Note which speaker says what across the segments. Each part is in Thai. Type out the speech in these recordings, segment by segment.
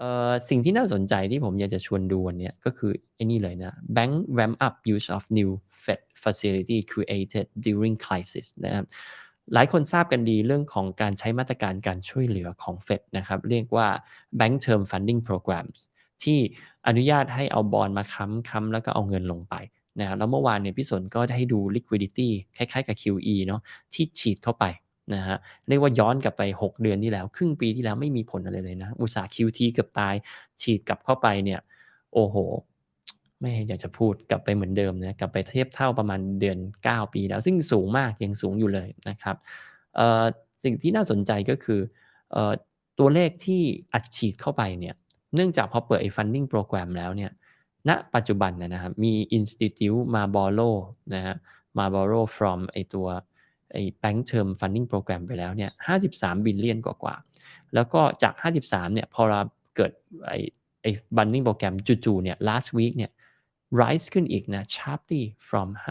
Speaker 1: เอ่อสิ่งที่น่าสนใจที่ผมอยากจะชวนดูวันนี้ก็คือไอ้นี่เลยนะ Bank ramp up use of new Fed facility created during crisis นะครับหลายคนทราบกันดีเรื่องของการใช้มาตรการการช่วยเหลือของ Fed นะครับ เรียกว่า Bank Term Funding Programs ที่อนุญาตให้เอาบอนด์มาค้ำๆแล้วก็เอาเงินลงไปนะครับแล้วเมื่อวานเนี่ยพี่สนก็ได้ให้ดู liquidity คล้ายๆกับ QE เนาะที่ฉีดเข้าไป นะครับเรียกว่าย้อนกลับไป 6 เดือนที่แล้ว ครึ่งปีที่แล้วไม่มีผลอะไรเลยนะ อุตสาห์ QT เกือบตาย ฉีดกลับเข้าไปเนี่ย โอ้โฮไม่อยากจะพูดกลับไปเหมือนเดิมนะกลับไปเทียบเท่าประมาณเดือน 9 ปีแล้ว ซึ่งสูงมากยังสูงอยู่เลยนะครับสิ่งที่น่าสนใจก็คืออตัวเลขที่อัดฉีดเข้าไปเนี่ยเนื่องจากพอเปิดไอ้ funding program แล้วเนี่ยณปัจจุบันนะครับมี Institute มา borrow นะครับมา borrow from ไอ้ตัว ไอ้ Bank Term Funding Program ไปแล้วเนี่ย53 billion กว่าๆ แล้วก็จาก 53 เนี่ยพอเราเกิดไอ้ไอ้ funding program จู่ๆ เนี่ย last week เนี่ย rise ขึ้นอีกนะ sharply from ห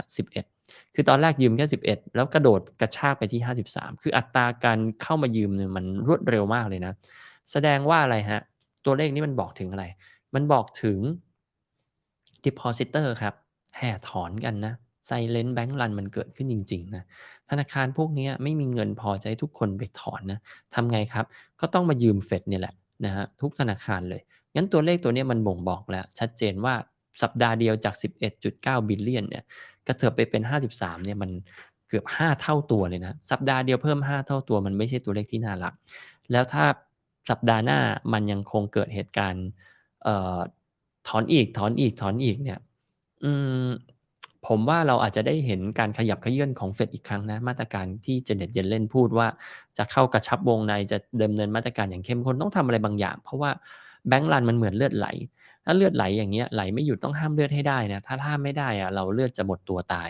Speaker 1: 11 คือตอนแรกยืมแค่ 11 แล้วกระโดดกระชากไปที่ 53 คืออัตราการเข้ามายืมเนี่ยมันรวดเร็วมากเลยนะ แสดงว่าอะไรครับตัวเลขนี้มันบอกถึงอะไร มันบอกถึง depositor ครับ แห่ถอนกันนะ silent bank run มันเกิดขึ้นจริง ๆ นะ ธนาคารพวกนี้ไม่มีเงินพอจะให้ทุกคนไปถอนนะทำไงครับ ก็ต้องมายืม Fed เนี่ยแหละนะครับทุกธนาคารเลย งั้นตัวเลขตัวนี้มันบ่งบอกแล้ว ชัดเจนว่าสัปดาห์เดียวจาก 11.9 billion เนี่ยกระเถิบไปเป็น 53เนี่ยมันเกือบ 5 เท่าตัวเลยนะสัปดาห์เดียวเพิ่ม 5 เท่าตัวมันไม่ใช่ตัวเลขที่น่ารัก แล้วถ้าสัปดาห์หน้ามันยังคงเกิดเหตุการณ์ถอนอีกถอนอีกถอนอีกเนี่ย อืม ผมว่าเราอาจจะได้เห็นการขยับเขยื้อนของ Fed อีกครั้งนะมาตรการที่ Janet Yellen พูดว่า จะเข้ากระชับวงในจะดำเนินมาตรการอย่างเข้มข้นต้องทำอะไรบางอย่าง เพราะว่า bank run มันเหมือนเลือดไหล ถ้าเลือดไหลอย่างเงี้ยไหลไม่หยุดต้องห้ามเลือดให้ได้นะถ้าห้ามไม่ได้อะเราเลือดจะหมดตัวตาย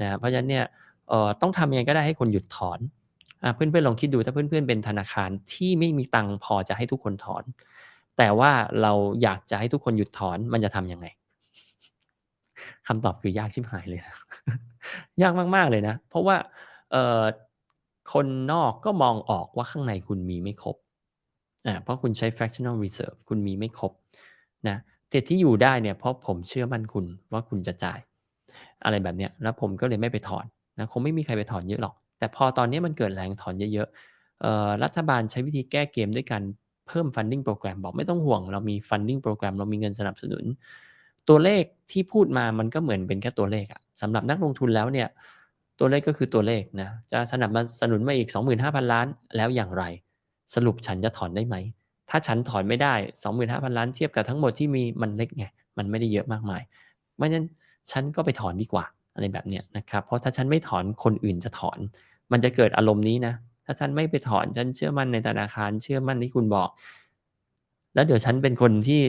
Speaker 1: นะเพราะฉะนั้นเนี่ยเอ่อต้องทำยังไงก็ได้ให้คนหยุดถอนอ่าเพื่อนๆลองคิดดูถ้าเพื่อนๆเป็นธนาคารที่ไม่มีตังค์พอจะให้ทุกคนถอน แต่ว่าเราอยากจะให้ทุกคนหยุดถอนมันจะทำยังไง คำตอบคือยากชิบหายเลยนะยากมากๆเลยนะ เพราะว่าเคนนอกก็มองออกว่าข้างในคุณมีไม่ครบอ่าเพราะคุณใช้ fractional reserve คุณมีไม่ครบนะแต่ที่อยู่ได้เนี่ยเพราะผมเชื่อมั่นคุณว่าคุณจะจ่าย อะไรแบบเนี้ยแล้วผมก็เลยไม่ไปถอนนะคงไม่มีใครไปถอนเยอะหรอก แต่พอตอนนี้มันเกิดแรงถอนเยอะๆรัฐบาลใช้วิธีแก้เกมด้วยการเพิ่ม funding program บอกไม่ต้องห่วง เรามี funding program เรามีเงินสนับสนุน ตัวเลขที่พูดมามันก็เหมือนเป็นแค่ตัวเลขอะสำหรับนักลงทุนแล้วเนี่ยตัวเลขก็คือตัวเลขนะจะสนับมาสนุนมาอีก 25,000 ล้านแล้วอย่างไร สรุปฉันจะถอนได้ไหม ถ้าฉันถอนไม่ได้ 25,000 ล้านเทียบกับทั้งหมดที่มีมันเล็กไงมันไม่ได้เยอะมากมายเพราะฉะนั้นฉันก็ไปถอนดีกว่าอะไรแบบเนี้ยนะครับเพราะถ้าฉันไม่ถอนคนอื่นจะถอน มันจะเกิดอารมณ์นี้นะถ้าฉันไม่ไปถอนฉันเชื่อมั่นในธนาคารเชื่อมั่นที่คุณบอก แล้วเดี๋ยวฉันเป็นคนที่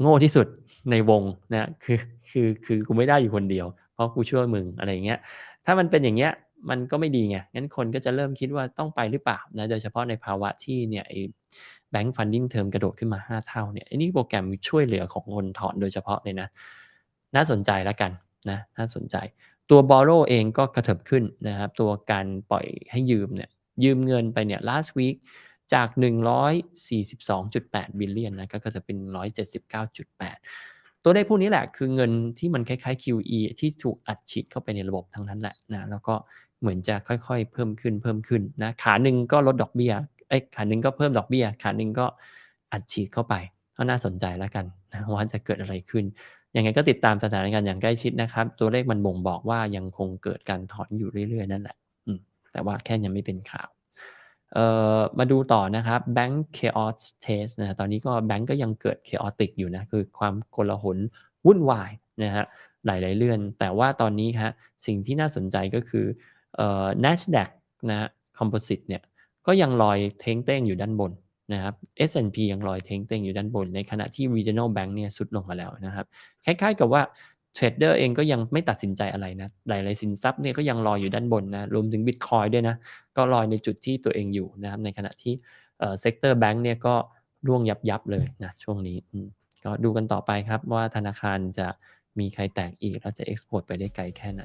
Speaker 1: โง่ที่สุดในวงนะคือคือคือกูไม่ได้อยู่คนเดียว เพราะกูช่วยมึงอะไรอย่างเงี้ยถ้ามันเป็นอย่างเงี้ยมันก็ไม่ดีไงงั้นคนก็จะเริ่มคิดว่าต้องไปหรือเปล่านะโดยเฉพาะในภาวะที่เนี่ยไอ้ Bank Funding Term กระโดดขึ้นมา 5 เท่าเนี่ยไอ้นี่โปรแกรมช่วยเหลือของคนถอนโดยเฉพาะเลยนะ น่าสนใจแล้วกันนะน่าสนใจ ตัว borrow เองก็กระเถิบขึ้นนะครับ ตัวการปล่อยให้ยืมเนี่ยยืมเงินไปเนี่ย last week จาก 142.8 billion นะก็กระเป็น 179.8 ตัวเลขพวกนี้แหละคือเงินที่มันคล้ายๆ QE ที่ถูกอัดฉีดเข้าไปในระบบทั้งนั้นแหละนะแล้วก็เหมือนจะค่อยๆ เพิ่มขึ้นๆนนะขาหนึ่งก็ลดดอกเบี้ยเอ๊ยขาหนึ่งก็เพิ่มดอกเบี้ย ขาหนึ่งก็อัดฉีดเข้าไปก็น่าสนใจแล้วกันนะว่าจะเกิดอะไรขึ้นยังไงก็ติดตามสถานการณ์อย่างใกล้ชิดนะครับ ตัวเลขมันบ่งบอกว่ายังคงเกิดการถอนอยู่เรื่อยๆ นั่นแหละแต่ว่าแค่ยังไม่เป็นข่าว เอ่อมาดูต่อนะครับ Bank Chaos Test นะตอนนี้ก็แบงก์ก็ยังเกิด chaotic อยู่นะ คือความโกลาหลวุ่นวายนะครับหลายๆเรื่องแต่ว่าตอนนี้ครับสิ่งที่น่าสนใจก็คือเอ่อ Nasdaq นะ Composite เนี่ยก็ยังลอยเท้งๆอยู่ด้านบนนะครับ S&P ยังลอยเท้งๆอยู่ด้านบน ในขณะที่ Regional Bank เนี่ยทรุดลงมาแล้วนะครับ คล้ายๆกับว่า เทรดเดอร์เองก็ยังไม่ตัดสินใจอะไรนะหลายๆสินทรัพย์เนี่ยก็ยังลอยอยู่ด้านบนนะรวมถึงบิตคอยด้วยนะก็ลอยในจุดที่ตัวเองอยู่นะครับในขณะที่เอ่อ Sector Bank เนี่ยก็ร่วงยับยับเลยนะช่วงนี้ก็ดูกันต่อไปครับว่าธนาคารจะมีใครแตกอีกแล้วจะเอ็กซ์พอร์ตไปได้ไกลแค่ไหน